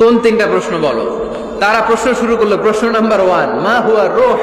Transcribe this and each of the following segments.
কোন তিনটা প্রশ্ন বলো? তারা প্রশ্ন শুরু করল, প্রশ্ন নাম্বার ওয়ান মা হুয়া রোহ?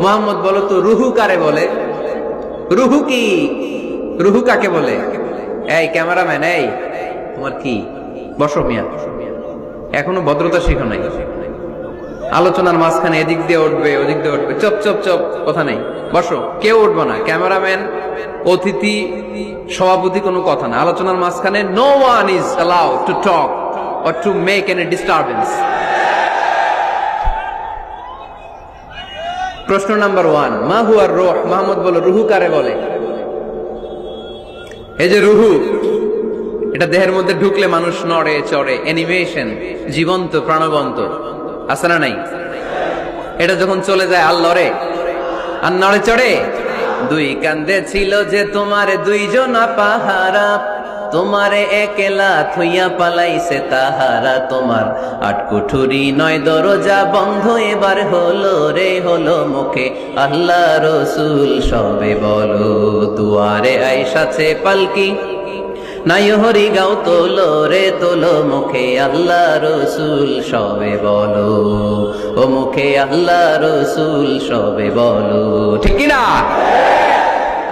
মোহাম্মদ বলো তো, রুহু কারে বলে? রুহু কি? রুহু কাকে বলে? এই ক্যামেরাম্যান, এই। তোমার কি? বসো মিয়া। এখনও ভদ্রতা শিখো নাই। আলোচনার মাঝখানে এদিক দিয়ে উঠবে, ওদিক দিয়ে উঠবে। চপ চপ চপ, কথা নেই। বসো। কেউ উঠবো না। ক্যামেরাম্যান, অতিথি, সভাপতি কোনো কথা না। আলোচনার মাঝখানে no one is allow to talk or to make any disturbance প্রশ্ন নাম্বার ওয়ান মা হুয়ার রোহ, মাহমুদ বলো, রুহু কারে বলে? এই যে রুহু, এটা দেহের মধ্যে ঢুকলে মানুষ নড়ে, চড়ে অ্যানিমেশন জীবন্ত, প্রাণবন্ত, আছে না নাই? এটা যখন চলে যায় আর লড়ে আর নড়ে চড়ে? দুই কান্দে ছিল যে তোমার দুইজন পাহারা তোমারে একেলা থইয়া পালাইছে তাহারা তোমার। আট কুঠুরি নয় দরজা বন্ধ, এবার হলো রে, হলো মুখে। আল্লাহ রসুল সবে বলো, দুয়ারে আইসাছে পালকি। নাই হরি গাও তোলো রে, তোলো মুখে, আল্লাহ রসুল সবে বলো। ও মুখে আল্লাহ রসুল সবে বলো। ঠিক না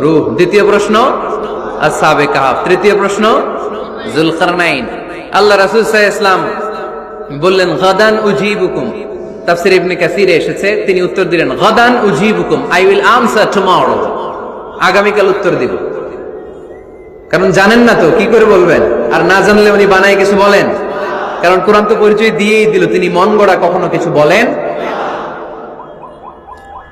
রূহ দ্বিতীয় প্রশ্ন আসাবে কাহাব তৃতীয় প্রশ্ন জুলকার নাইন আল্লাহ রাসুল ইসলাম বললেন, গদান উজিবুকুম। তাফসির ইবনে কাসিরে এসেছে, তিনি উত্তর দিলেন, গদান উজিবুকুম, আই উইল আনসার টুমরো। আগামীকাল উত্তর দিব। কারণ জানেন না তো, কি করে বলবেন? আর না জানলে উনি বানায় কিছু বলেন? কারণ কোরআন তো পরিচয় দিয়েই দিল, তিনি মন গড়া কখনো কিছু বলেন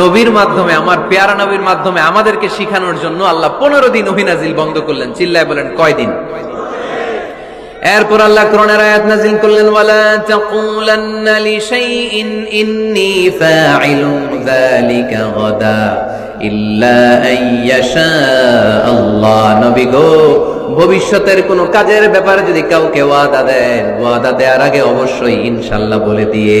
নবীর মাধ্যমে, আমার পেয়ারা নবীর মাধ্যমে আমাদেরকে শিখানোর জন্য আল্লাহ পনেরো দিন অভিনাজিল বন্ধ করলেন। চিল্লায় বলেন কয়দিন এরপর আল্লাহ কোরআনের আয়াত নাজিল করলেন, ওয়ালা তাকুলান্না লিশাইইন ইন্নী ফাইলুন যালিকা গাদা ইল্লা আইয়াশা আল্লাহ। নবী গো, ভবিষ্যতের কোন কাজের ব্যাপারে যদি কাউকে ওয়াদা দেন, ওয়াদা দেওয়ার আগে অবশ্যই ইনশাল্লাহ বলে দিয়ে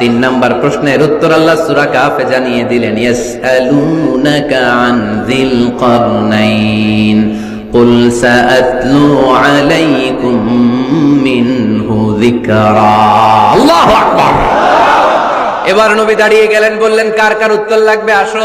তিন নাম্বার প্রশ্নের উত্তর আল্লাহ সূরা কাফে জানিয়ে দিলেন ইয়াসআলুনাকা আন যিল কারনাইন قل سأتلو عليكم منه ذكرا الله أكبر এবার নবী দাঁড়িয়ে গেলেন বললেন কার কার উত্তর লাগবে আসো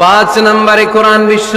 পাঁচ নম্বরে কোরআন বিশ্ব